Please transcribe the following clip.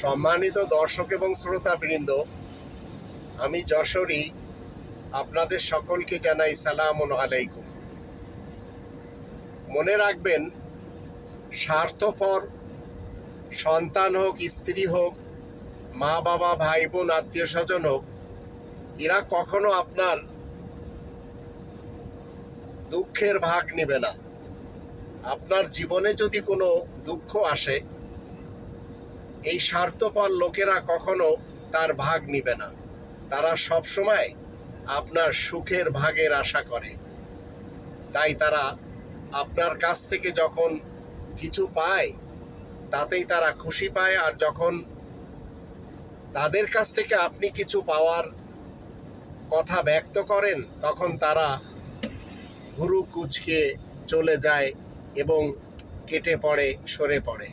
সম্মানিত দর্শক এবং শ্রোতাবৃন্দ, আমি যশোরী, আপনাদের সকলকে জানাই সালাম আলাইকুম। মনে রাখবেন, স্বার্থপর সন্তান হোক, স্ত্রী হোক, মা বাবা, ভাই বোন, আত্মীয় স্বজন হোক, এরা কখনো আপনার দুঃখের ভাগ নেবে না। আপনার জীবনে যদি কোনো দুঃখ আসে এই স্বার্থপর লোকেরা কখনো তার ভাগ নিবে না। তারা সব সময় আপনার সুখের ভাগের আশা করে। তাই তারা আপনার কাছ থেকে যখন কিছু পায়, তাতেই তারা খুশি পায় আর যখন তাদের কাছ থেকে আপনি কিছু পাওয়ার কথা ব্যক্ত করেন, তখন তারা ভুরু কুচকে চলে যায় এবং কেটে পড়ে, সরে পড়ে।